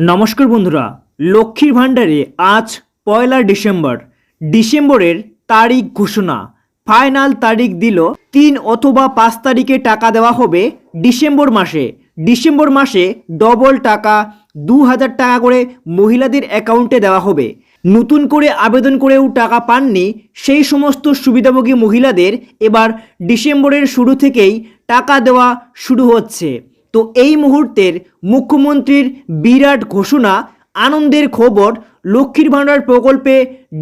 নমস্কার বন্ধুরা, লক্ষ্মীর ভাণ্ডারে আজ পয়লা ডিসেম্বর। ডিসেম্বরের তারিখ ঘোষণা। ফাইনাল তারিখ দিল তিন অথবা পাঁচ তারিখে টাকা দেওয়া হবে ডিসেম্বর মাসে। ডিসেম্বর মাসে ডবল টাকা, দু হাজার টাকা করে মহিলাদের অ্যাকাউন্টে দেওয়া হবে। নতুন করে আবেদন করেও টাকা পাননি সেই সমস্ত সুবিধাভোগী মহিলাদের। এবার ডিসেম্বরের শুরু থেকেই টাকা দেওয়া শুরু হচ্ছে। তো এই মুহূর্তের মুখ্যমন্ত্রীর বিরাট ঘোষণা, আনন্দের খবর, লক্ষ্মীর ভাণ্ডার প্রকল্পে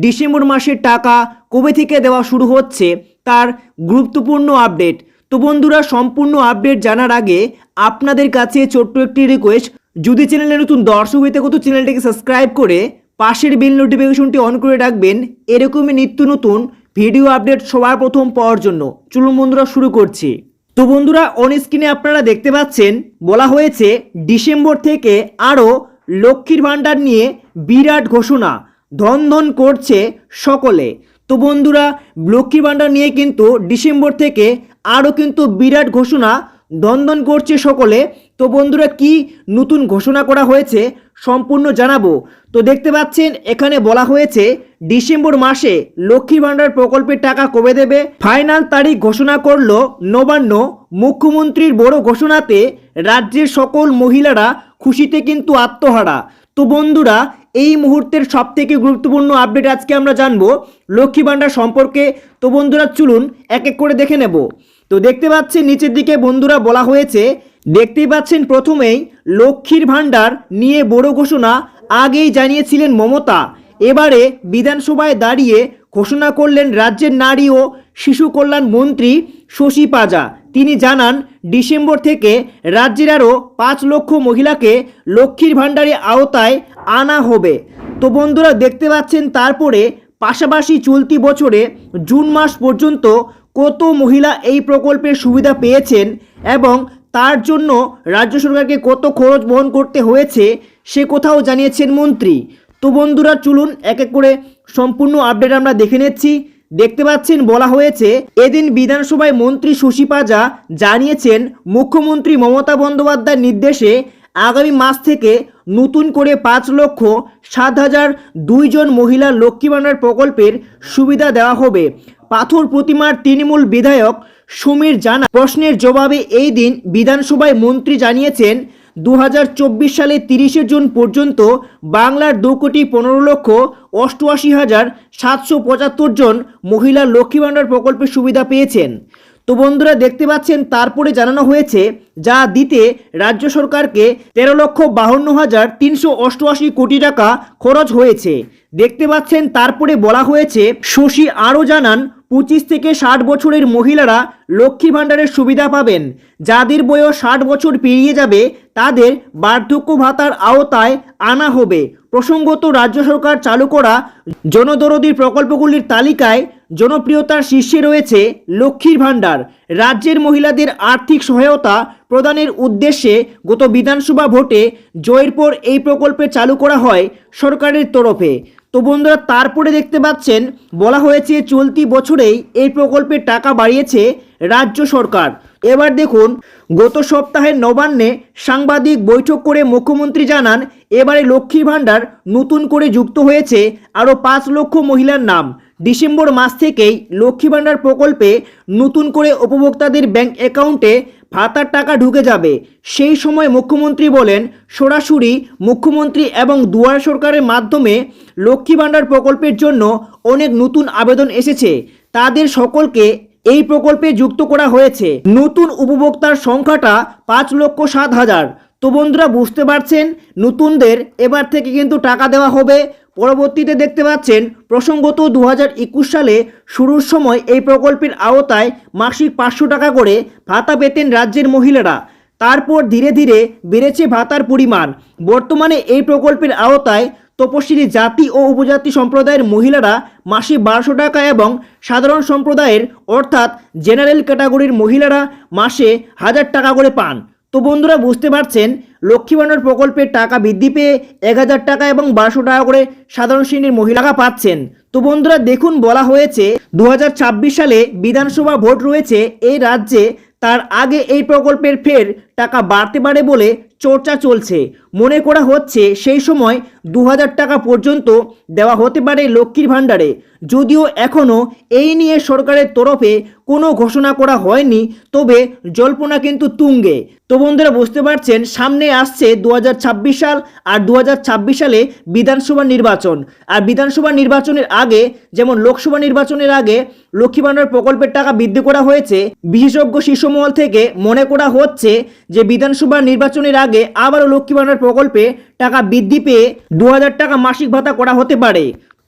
ডিসেম্বর মাসের টাকা কবে থেকে দেওয়া শুরু হচ্ছে তার গুরুত্বপূর্ণ আপডেট। তো বন্ধুরা, সম্পূর্ণ আপডেট জানার আগে আপনাদের কাছে ছোট্ট একটি রিকোয়েস্ট যদি চ্যানেলে নতুন দর্শক হইতে কত চ্যানেলটিকে সাবস্ক্রাইব করে পাশের বেল নোটিফিকেশনটি অন করে রাখবেন। এরকমই নিত্য নতুন ভিডিও আপডেট সবার প্রথম পাওয়ার জন্য। চলুন বন্ধুরা, শুরু করছি। তো বন্ধুরা অন স্ক্রিনে আপনারা দেখতে পাচ্ছেন, বলা হয়েছে ডিসেম্বর থেকে আরও লক্ষ্মীর ভাণ্ডার নিয়ে বিরাট ঘোষণা, ধন ধন করছে সকলে। তো বন্ধুরা, লক্ষ্মীর ভাণ্ডার নিয়ে কিন্তু ডিসেম্বর থেকে আরও কিন্তু বিরাট ঘোষণা দন্দন করছে সকলে। তো বন্ধুরা কি নতুন ঘোষণা করা হয়েছে সম্পূর্ণ জানাব। তো দেখতে পাচ্ছেন, এখানে বলা হয়েছে, ডিসেম্বর মাসে লক্ষ্মী ভাণ্ডার প্রকল্পের টাকা কবে দেবে? ফাইনাল তারিখ ঘোষণা করল নবান্ন। মুখ্যমন্ত্রীর বড় ঘোষণাতে রাজ্যের সকল মহিলারা খুশিতে কিন্তু আত্মহারা। তো বন্ধুরা, এই মুহূর্তের সব থেকে গুরুত্বপূর্ণ আপডেট আজকে আমরা জানব লক্ষ্মী ভাণ্ডার সম্পর্কে। তো বন্ধুরা, চলুন এক এক করে দেখে নেব। তো দেখতে পাচ্ছেন, নিচের দিকে বন্ধুরা বলা হয়েছে দেখতেই পাচ্ছেন প্রথমেই লক্ষ্মীর ভাণ্ডার নিয়ে বড় ঘোষণা আগেই জানিয়েছিলেন মমতা। এবারে বিধানসভায় দাঁড়িয়ে ঘোষণা করলেন রাজ্যের নারী ও শিশু কল্যাণ মন্ত্রী শশী পাজা। তিনি জানান, ডিসেম্বর থেকে রাজ্যের আরও পাঁচ লক্ষ মহিলাকে লক্ষ্মীর ভাণ্ডারে আওতায় আনা হবে। তো বন্ধুরা, দেখতে পাচ্ছেন তারপরে পাশাপাশি চলতি বছরে জুন মাস পর্যন্ত কত মহিলা এই প্রকল্পের সুবিধা পেয়েছেন এবং তার জন্য রাজ্য সরকারকে কত খরচ বহন করতে হয়েছে সে কোথাও জানিয়েছেন মন্ত্রী। তো বন্ধুরা, চলুন এক এক করে সম্পূর্ণ আপডেট আমরা দেখে নিচ্ছি। দেখতে পাচ্ছেন, বলা হয়েছে, এদিন বিধানসভায় মন্ত্রী শশী পাজা জানিয়েছেন, মুখ্যমন্ত্রী মমতা বন্দ্যোপাধ্যায়ের নির্দেশে আগামী মাস থেকে নতুন করে পাঁচ লক্ষ সাত হাজার দুইজন মহিলা লক্ষ্মী ভাণ্ডার প্রকল্পের সুবিধা দেওয়া হবে। পাথর প্রতিমার তৃণমূল বিধায়ক সমীর জানা প্রশ্নের জবাবে এই দিন বিধানসভায় মন্ত্রী জানিয়েছেন দু হাজার চব্বিশ সালে তিরিশে জুন পর্যন্ত বাংলার দু কোটি পনেরো লক্ষ অষ্টআশি হাজার সাতশো পঁচাত্তর জন মহিলা লক্ষ্মী ভাণ্ডার প্রকল্পের সুবিধা পেয়েছেন। তো বন্ধুরা, দেখতে পাচ্ছেন, তারপরে জানানো হয়েছে, যা দিতে রাজ্য সরকারকে তেরো লক্ষ বাহান্ন হাজার তিনশো অষ্টআশি কোটি টাকা খরচ হয়েছে। দেখতে পাচ্ছেন, তারপরে বলা হয়েছে, শশী আরও জানান পঁচিশ থেকে ষাট বছরের মহিলারা লক্ষ্মী ভাণ্ডারের সুবিধা পাবেন। যাদের বয়স ষাট বছর পেরিয়ে যাবে, তাদের বার্ধক্য ভাতার আওতায় আনা হবে। প্রসঙ্গত, রাজ্য সরকার চালু করা জনদরদী প্রকল্পগুলির তালিকায় জনপ্রিয়তার শীর্ষে রয়েছে লক্ষ্মীর ভাণ্ডার। রাজ্যের মহিলাদের আর্থিক সহায়তা প্রদানের উদ্দেশ্যে গত বিধানসভা ভোটে জয়ের পর এই প্রকল্পে চালু করা হয় সরকারের তরফে। তো বন্ধুরা তারপরে দেখতে পাচ্ছেন, বলা হয়েছে চলতি বছরেই এই প্রকল্পের টাকা বাড়িয়েছে রাজ্য সরকার। এবার দেখুন, গত সপ্তাহে নবান্নে সাংবাদিক বৈঠক করে মুখ্যমন্ত্রী জানান, এবারে লক্ষ্মী ভাণ্ডার নতুন করে যুক্ত হয়েছে আরও পাঁচ লক্ষ মহিলার নাম। ডিসেম্বর মাস থেকেই লক্ষ্মী ভাণ্ডার প্রকল্পে নতুন করে উপভোক্তাদের ব্যাংক অ্যাকাউন্টে ভাতার টাকা ঢুকে যাবে। সেই সময় মুখ্যমন্ত্রী বলেন, সরাসরি মুখ্যমন্ত্রী এবং দুয়ার সরকারের মাধ্যমে লক্ষ্মী ভাণ্ডার প্রকল্পের জন্য অনেক নতুন আবেদন এসেছে। তাদের সকলকে এই প্রকল্পে যুক্ত করা হয়েছে। নতুন উপভোক্তার সংখ্যাটা পাঁচ লক্ষ সাত হাজার। তো বন্ধুরা, বুঝতে পারছেন? নতুনদের এবার থেকে কিন্তু টাকা দেওয়া হবে। পরবর্তীতে দেখতে পাচ্ছেন, প্রসঙ্গত দু হাজার একুশ সালে শুরুর সময় এই প্রকল্পের আওতায় মাসিক পাঁচশো টাকা করে ভাতা পেতেন রাজ্যের মহিলারা। তারপর ধীরে ধীরে বেড়েছে ভাতার পরিমাণ। বর্তমানে এই প্রকল্পের আওতায় তপশিলি জাতি ও উপজাতি সম্প্রদায়ের মহিলারা মাসে বারোশো টাকা এবং সাধারণ সম্প্রদায়ের, অর্থাৎ জেনারেল ক্যাটাগরির মহিলারা মাসে হাজার টাকা করে পান। তো বন্ধুরা বুঝতে পারছেন, লক্ষ্মী ভাণ্ডার প্রকল্পের টাকা বৃদ্ধি পেয়ে এক হাজার টাকা এবং বারোশো টাকা করে সাধারণ শ্রেণির মহিলারা পাচ্ছেন। তো বন্ধুরা দেখুন, বলা হয়েছে দু হাজার ছাব্বিশ সালে বিধানসভা ভোট রয়েছে এই রাজ্যে, তার আগে এই প্রকল্পের ফের টাকা বাড়তে পারে বলে চর্চা চলছে। মনে করা হচ্ছে সেই সময় দু হাজার টাকা পর্যন্ত দেওয়া হতে পারে লক্ষ্মীর ভাণ্ডারে। যদিও এখনও এই নিয়ে সরকারের তরফে কোনো ঘোষণা করা হয়নি, তবে জল্পনা কিন্তু তুঙ্গে। তো বন্ধুরা, বুঝতে পারছেন, সামনে আসছে দু হাজার ছাব্বিশ সাল আর দু হাজার ছাব্বিশ সালে বিধানসভা নির্বাচন। আর বিধানসভা নির্বাচনের আগে, যেমন লোকসভা নির্বাচনের আগে লক্ষ্মী ভাণ্ডার প্রকল্পের টাকা বৃদ্ধি করা হয়েছে, বিশেষজ্ঞ শীর্ষমহল থেকে মনে করা হচ্ছে যে বিধানসভা নির্বাচনের আগে আবারও লক্ষ্মী ভাণ্ডার প্রকল্পে টাকা বৃদ্ধি পেয়ে দু হাজার টাকা মাসিক ভাতা করা হতে পারে।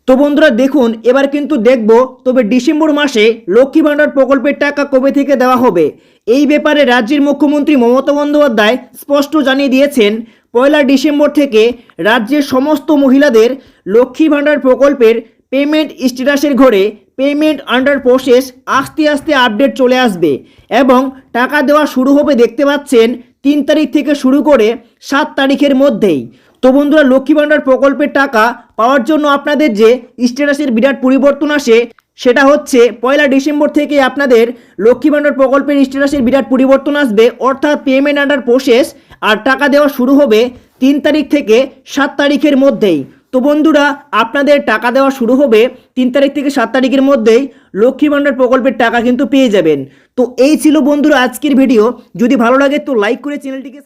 তো বন্ধুরা দেখুন, এবার কিন্তু দেখব, তবে ডিসেম্বর মাসে লক্ষ্মী ভাণ্ডার প্রকল্পের টাকা কবে থেকে দেওয়া হবে? এই ব্যাপারে রাজ্যের মুখ্যমন্ত্রী মমতা বন্দ্যোপাধ্যায় স্পষ্ট জানিয়ে দিয়েছেন, পয়লা ডিসেম্বর থেকে রাজ্যের সমস্ত মহিলাদের লক্ষ্মী ভাণ্ডার প্রকল্পের পেমেন্ট স্ট্যাটাসের ঘরে পেমেন্ট আন্ডার প্রসেস আস্তে আস্তে আপডেট চলে আসবে এবং টাকা দেওয়া শুরু হবে দেখতে পাচ্ছেন তিন তারিখ থেকে শুরু করে সাত তারিখের মধ্যেই। তো বন্ধুরা, লক্ষ্মী ভাণ্ডার প্রকল্পের টাকা পাওয়ার জন্য আপনাদের যে স্ট্যাটাসের বিরাট পরিবর্তন আসে, সেটা হচ্ছে পয়লা ডিসেম্বর থেকে আপনাদের লক্ষ্মী ভাণ্ডার প্রকল্পের স্ট্যাটাসের বিরাট পরিবর্তন আসবে, অর্থাৎ পেমেন্ট আন্ডার প্রসেস আর টাকা দেওয়া শুরু হবে তিন তারিখ থেকে সাত তারিখের মধ্যেই। তো বন্ধুরা, আপনাদের টাকা দেওয়া শুরু হবে তিন তারিখ থেকে সাত তারিখের মধ্যেই লক্ষ্মী ভাণ্ডার প্রকল্পের টাকা কিন্তু পেয়ে যাবেন। তো এই ছিল বন্ধুরা আজকের ভিডিও। যদি ভালো লাগে তো লাইক করে চ্যানেলটিকে